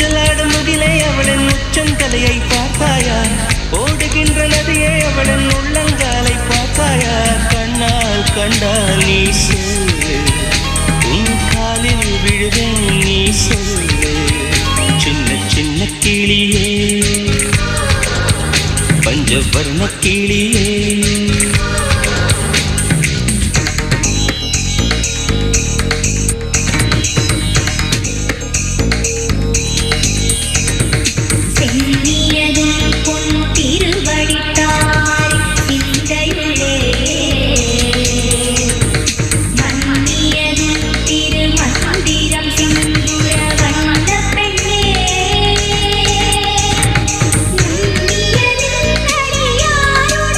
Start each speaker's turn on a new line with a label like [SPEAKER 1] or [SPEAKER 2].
[SPEAKER 1] ஊஞ்சலாடும் முகிலே அவளின் உச்சந்தலையை பார்த்தாயா ஓடுகின்ற நதியே அவளின் உள்ளங்காலை பார்த்தாயா கண்ணால் கண்டால் நீ சொல்லு உன் காலில் விழுவேன் நீ சொல்லு சின்ன சின்ன கிளியே பஞ்சவர்ண கிளியே.